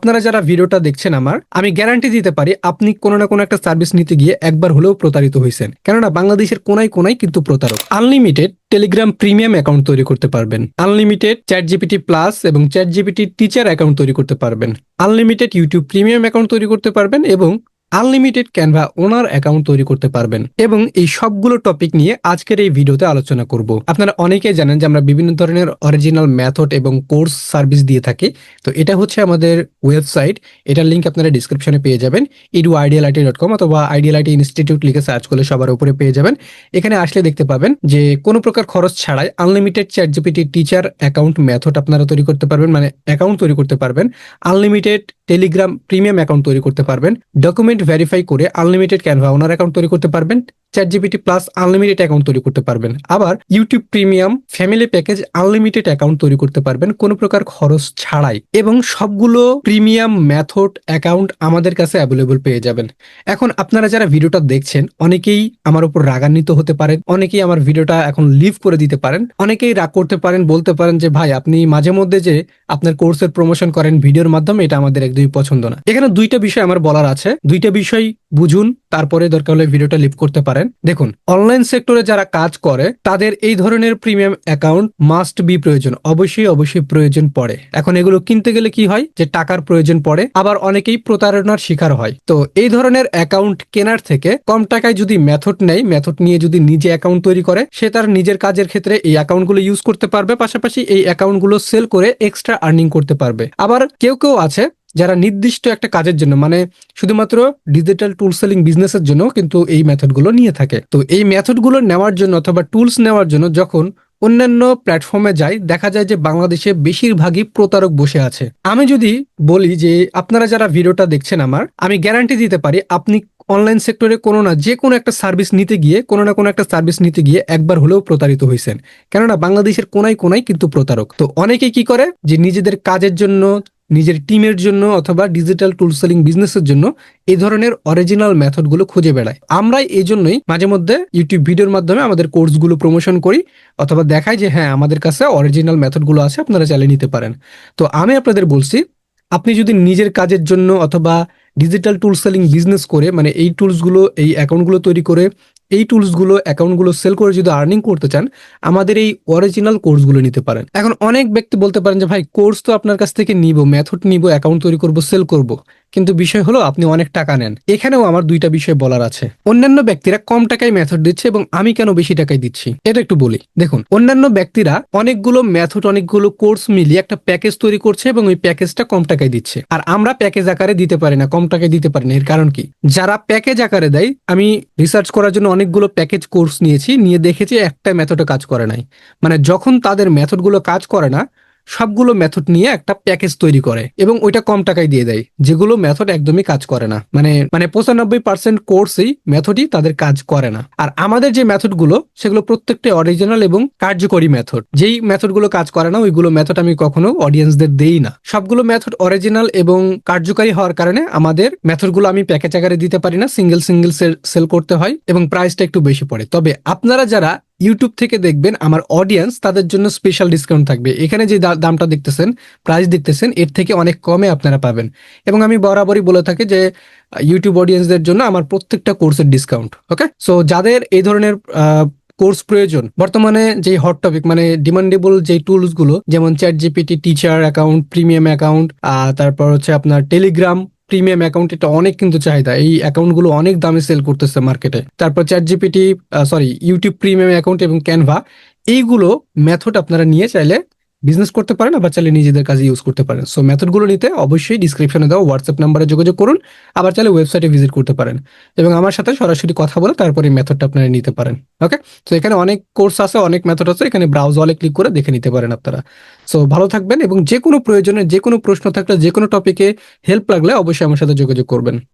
আপনারা যারা ভিডিওটা দেখছেন আমার, আমি গ্যারান্টি দিতে পারি আপনি কোনো না কোনো একটা সার্ভিস নিতে গিয়ে একবার হলেও প্রতারিত হয়েছেন কেননা বাংলাদেশের কোনায় কোনায় কিন্তু প্রতারক। আনলিমিটেড টেলিগ্রাম প্রিমিয়াম অ্যাকাউন্ট তৈরি করতে পারবেন। আনলিমিটেড চ্যাট জিপিটি প্লাস এবং চ্যাট জিপিটি টিচার অ্যাকাউন্ট তৈরি করতে পারবেন। আনলিমিটেড ইউটিউব প্রিমিয়াম অ্যাকাউন্ট তৈরি করতে পারবেন এবং আনলিমিটেড ক্যানভা ওনার অ্যাকাউন্ট তৈরি করতে পারবেন এবং এই সবগুলো টপিক নিয়ে আজকের এই ভিডিওতে আলোচনা করব। আপনারা অনেকেই জানেন যে আমরা বিভিন্ন ধরনের অরিজিনাল মেথড এবং কোর্স সার্ভিস দিয়ে থাকি। তো এটা হচ্ছে আমাদের ওয়েবসাইট এটার লিঙ্ক আপনারা ডিসক্রিপশনে পেয়ে যাবেন। Edu ideal IT dot com অথবা আইডিয়াল আইটি ইনস্টিটিউট লিখে সার্চ করলে সবার উপরে পেয়ে যাবেন। এখানে আসলে দেখতে পাবেন যে কোনো প্রকার খরচ ছাড়াই unlimited chat GPT teacher account method আপনারা তৈরি করতে পারবেন মানে অ্যাকাউন্ট তৈরি করতে পারবেন। আনলিমিটেড টেলিগ্রাম প্রিমিয়াম অ্যাকাউন্ট তৈরি করতে পারবেন। ডকুমেন্ট ভেরিফাই করে আনলিমিটেড ক্যানভা ওনার অ্যাকাউন্ট তৈরি করতে পারবেন chat GPT plus unlimited account তৈরি করতে পারবেন। আবার YouTube premium family package unlimited account তৈরি করতে পারবেন, কোনো প্রকার খরচ ছাড়াই। এবং সবগুলো প্রিমিয়াম মেথড অ্যাকাউন্ট আমাদের কাছে অ্যাভেলেবল পেয়ে যাবেন। এখন আপনারা যারা ভিডিওটা দেখছেন, অনেকেই আমার উপর রাগান্বিত হতে পারেন, অনেকেই আমার ভিডিওটা এখন লিভ করে দিতে পারেন, অনেকেই রাগ করতে পারেন, বলতে পারেন যে, ভাই, আপনি মাঝে মধ্যে যে আপনার কোর্সের প্রমোশন করেন ভিডিওর মাধ্যমে, এটা আমাদের একদমই পছন্দ না। এখানে দুইটা বিষয় আমার বলার আছে, দুইটা বিষয় বুঝুন, তারপরে দরকার হলে ভিডিওটা লিভ করতে পারেন। দেখুন অনলাইন সেক্টরে যারা কাজ করে, তাদের এই ধরনের প্রিমিয়াম অ্যাকাউন্ট মাস্ট বি প্রয়োজন। অবশ্যই অবশ্যই প্রয়োজন পড়ে। এখন এগুলো কিনতে গেলে কি হয়? যে টাকার প্রয়োজন পড়ে, আবার অনেকেই প্রতারণার শিকার হয়। তো এই ধরনের অ্যাকাউন্ট কেনার থেকে কম টাকায় যদি মেথড নেয় মেথড নিয়ে যদি নিজে অ্যাকাউন্ট তৈরি করে, সে তার নিজের কাজের ক্ষেত্রে এই অ্যাকাউন্টগুলো ইউজ করতে পারবে। পাশাপাশি এই অ্যাকাউন্টগুলো সেল করে এক্সট্রা আর্নিং করতে পারবে। আবার কেউ কেউ আছে যারা নির্দিষ্ট একটা কাজের জন্য মানে শুধুমাত্র ডিজিটাল টুল সেলিং বিজনেসের জন্য কিন্তু এই মেথডগুলো নিয়ে থাকে। তো এই মেথডগুলো নেওয়ার জন্য অথবা টুলস নেওয়ার জন্য যখন অন্যান্য প্ল্যাটফর্মে যাই, দেখা যায় যে বাংলাদেশে বেশিরভাগই প্রতারক বসে আছে। আমি যদি বলি যে আপনারা যারা ভিডিওটা দেখছেন আমার, আমি গ্যারান্টি দিতে পারি আপনি অনলাইন সেক্টরে কোনো না যে কোনো একটা সার্ভিস নিতে গিয়ে, কোনো না কোনো একটা সার্ভিস নিতে গিয়ে একবার হলেও প্রতারিত হয়েছেন। কেননা বাংলাদেশের কোনায় কোনায় কিন্তু প্রতারক। তো অনেকে কি করে? যে নিজেদের কাজের জন্য নিজের টিমের জন্য অথবা ডিজিটাল টুল সেলিং বিজনেসের জন্য এই ধরনের অরিজিনাল মেথডগুলো খুঁজে বেড়াই আমরাই এই জন্যই মাঝে মধ্যে ইউটিউব ভিডিওর মাধ্যমে আমাদের কোর্সগুলো প্রমোশন করি অথবা দেখাই যে হ্যাঁ আমাদের কাছে অরিজিনাল মেথডগুলো আছে, আপনারা চালিয়ে নিতে পারেন। তো আমি আপনাদের বলছি, আপনি যদি নিজের কাজের জন্য অথবা ডিজিটাল টুল সেলিং বিজনেস করে মানে এই টুলসগুলো এই অ্যাকাউন্টগুলো তৈরি করে এই টুলসগুলো, অ্যাকাউন্টগুলো সেল করে যদি আর্নিং করতে চান, আমাদের এই অরিজিনাল কোর্সগুলো নিতে পারেন। এখন অনেক ব্যক্তি বলতে পারেন যে, ভাই কোর্স তো আপনার কাছ থেকে নিব মেথড নিব অ্যাকাউন্ট তৈরি করব সেল করব। কিন্তু বিষয় হলো, আপনি অনেক টাকা নেন। এখানেও আমার দুইটা বিষয় বলার আছে। অন্যান্য ব্যক্তিরা কম টাকায় মেথড দিচ্ছে এবং আমি কেন বেশি টাকায় দিচ্ছি? এটা একটু বলি। দেখুন, অন্যান্য ব্যক্তিরা অনেকগুলো মেথড অনেকগুলো কোর্স মিলিয়ে একটা প্যাকেজ তৈরি করছে এবং ওই প্যাকেজটা কম টাকায় দিচ্ছে। আর আমরা প্যাকেজ আকারে দিতে পারি না, কম টাকায় দিতে পারি না। এর কারণ কি? যারা প্যাকেজ আকারে দেয়, আমি রিসার্চ করার জন্য অনেকগুলো প্যাকেজ কোর্স নিয়েছি, নিয়ে দেখেছি একটা মেথডে কাজ করে নাই। মানে যখন তাদের মেথডগুলো কাজ করে না সবগুলো মেথড নিয়ে একটা প্যাকেজ তৈরি করে এবং ওইটা কম টাকায় দিয়ে দেয়। যেগুলো মেথড একদমই কাজ করে না। মানে মানে পঁচানব্বই পার্সেন্ট কোর্সেই মেথডই তাদের কাজ করে না। আর আমাদের যে মেথডগুলো সেগুলো প্রত্যেকটা অরিজিনাল এবং কার্যকরী মেথড যেই মেথডগুলো কাজ করে না, ওইগুলো মেথড আমি কখনো অডিয়েন্সদের দেই না। সবগুলো মেথড অরিজিনাল এবং কার্যকারী হওয়ার কারণে আমাদের মেথডগুলো আমি প্যাকেজ আকারে দিতে পারি না। সিঙ্গেল সিঙ্গেল সেল করতে হয় এবং প্রাইসটা একটু বেশি পড়ে। তবে আপনারা যারা ইউটিউব থেকে দেখবেন আমার অডিয়েন্স তাদের জন্য স্পেশাল ডিসকাউন্ট থাকবে। এখানে যে দামটা দেখতেছেন প্রাইস দেখতেছেন, এর থেকে অনেক কমে আপনারা পাবেন। এবং আমি বরাবরই বলে থাকি যে ইউটিউব অডিয়েন্সদের জন্য আমার প্রত্যেকটা কোর্সের ডিসকাউন্ট ওকে সো যাদের এই ধরনের কোর্স প্রয়োজন, বর্তমানে যে হট টপিক মানে ডিমান্ডেবল যে টুলসগুলো যেমন chat GPT teacher account premium account তারপর হচ্ছে আপনার টেলিগ্রাম প্রিমিয়াম অ্যাকাউন্ট এটা অনেক কিন্তু চাহিদা। এই অ্যাকাউন্টগুলো অনেক দামে সেল করতেছে মার্কেটে তারপর chat GPT sorry YouTube premium account এবং ক্যানভা এইগুলো মেথড আপনারা নিয়ে চাইলে বিজনেস করতে পারেন আবার চাইলে নিজেদের কাজে ইউজ করতে পারেন। সো মেথডগুলো নিতে অবশ্যই ডিসক্রিপশনে দেওয়া হোয়াটসঅ্যাপ নাম্বারে যোগাযোগ করুন, আবার চাইলে ওয়েবসাইটে ভিজিট করতে পারেন। এবং আমার সাথে সরাসরি কথা বলে তারপরে মেথডটা আপনারা নিতে পারেন। ওকে তো এখানে অনেক কোর্স আছে, অনেক মেথড আছে, এখানে ব্রাউজ অলে ক্লিক করে দেখে নিতে পারেন আপনারা। সো ভালো থাকবেন এবং যে কোনো প্রয়োজনে যে কোনো প্রশ্ন থাকলে যে কোনো টপিকে হেল্প লাগলে অবশ্যই আমার সাথে যোগাযোগ করবেন।